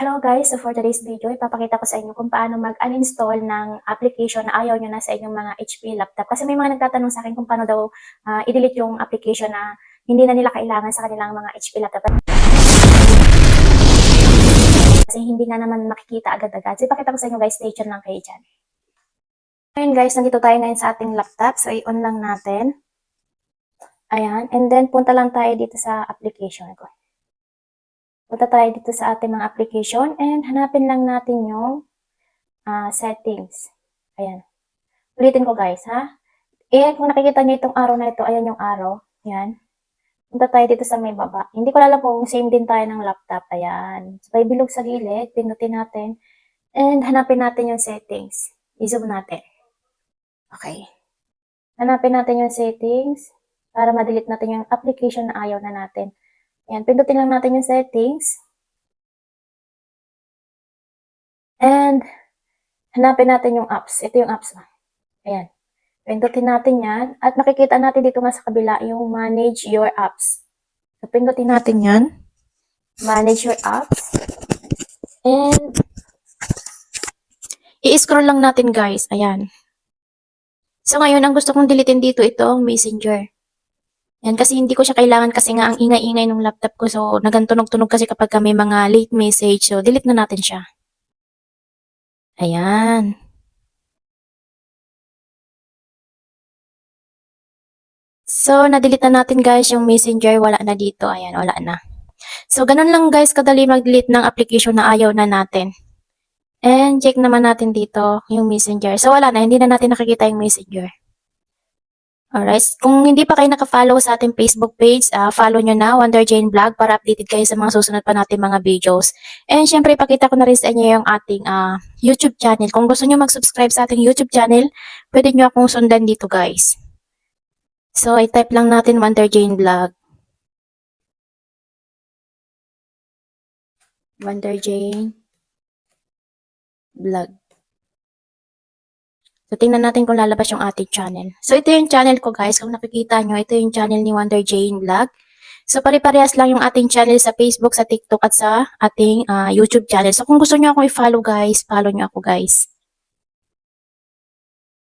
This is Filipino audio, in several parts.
Hello guys, so for today's video, ipapakita ko sa inyo kung paano mag-uninstall ng application na ayaw nyo na sa inyong mga HP laptop. Kasi may mga nagtatanong sa akin kung paano daw ah, i-delete yung application na hindi na nila kailangan sa kanilang mga HP laptop. Kasi hindi nga naman makikita agad-agad. So ipakita ko sa inyo guys, stay tuned lang kayo dyan. Ngayon guys, nandito tayo ngayon sa ating laptop. So i-on lang natin. Ayan. And then punta lang tayo dito sa application ko. Punta tayo dito sa ating mga application and hanapin lang natin yung ah, settings. Ayan. Ulitin ko guys, ha? Eh, kung nakikita niyo itong arrow na ito, ayan yung arrow. Ayan. Punta tayo dito sa may baba. Hindi ko alam kung same din tayo ng laptop. Ayan. So, bilog sa gilid. Pinutin natin. And hanapin natin yung settings. I-zoom natin. Okay. Hanapin natin yung settings para ma-delete natin yung application na ayaw na natin. Ayan, pindutin lang natin yung settings. And, hanapin natin yung apps. Ito yung apps. Ayan. Pindutin natin yan. At makikita natin dito nga sa kabila yung manage your apps. So, pindutin natin yan. Manage your apps. And, i-scroll lang natin guys. Ayan. So, ngayon, ang gusto kong deletein dito, ito ang messenger. Yan, kasi hindi ko siya kailangan kasi nga ang ingay-ingay ng laptop ko. So, nagantunog-tunog kasi kapag ka may mga late message. So, delete na natin siya. Ayan. So, na-delete na natin guys yung messenger. Wala na dito. Ayan, wala na. So, ganun lang guys kadali mag-delete ng application na ayaw na natin. And check naman natin dito yung messenger. So, wala na. Hindi na natin nakikita yung messenger. Alright. Kung hindi pa kayo naka-follow sa ating Facebook page, ah, follow nyo na, Wonder Jane Vlog, para updated kayo sa mga susunod pa natin mga videos. And syempre, ipakita ko na rin sa inyo yung ating ah, YouTube channel. Kung gusto nyo mag-subscribe sa ating YouTube channel, pwede nyo akong sundan dito guys. So, i-type lang natin Wonder Jane Vlog. Wonder Jane Vlog. So, tingnan natin kung lalabas yung ating channel. So, ito yung channel ko guys. Kung nakikita nyo, ito yung channel ni Wonder Jane Vlog. So, pare-parehas lang yung ating channel sa Facebook, sa TikTok, at sa ating ah, YouTube channel. So, kung gusto nyo ako i-follow guys, follow nyo ako guys.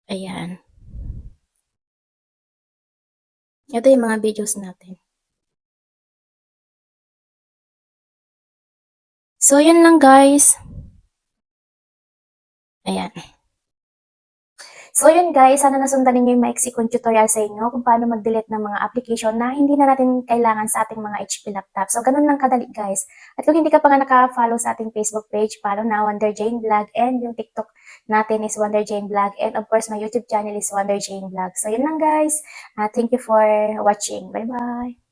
Ayan. Ito yung mga videos natin. So, yun lang guys. Ayan. So yun guys, sana nasundan ninyo yung maiksi tutorial sa inyo kung paano mag-delete ng mga application na hindi na natin kailangan sa ating mga HP laptop. So ganun lang kadali guys. At kung hindi ka pa nga naka-follow sa ating Facebook page, follow na Wonder Jane Vlog and yung TikTok natin is Wonder Jane Vlog and of course my YouTube channel is Wonder Jane Vlog. So yun lang guys. Uh, thank you for watching. Bye-bye!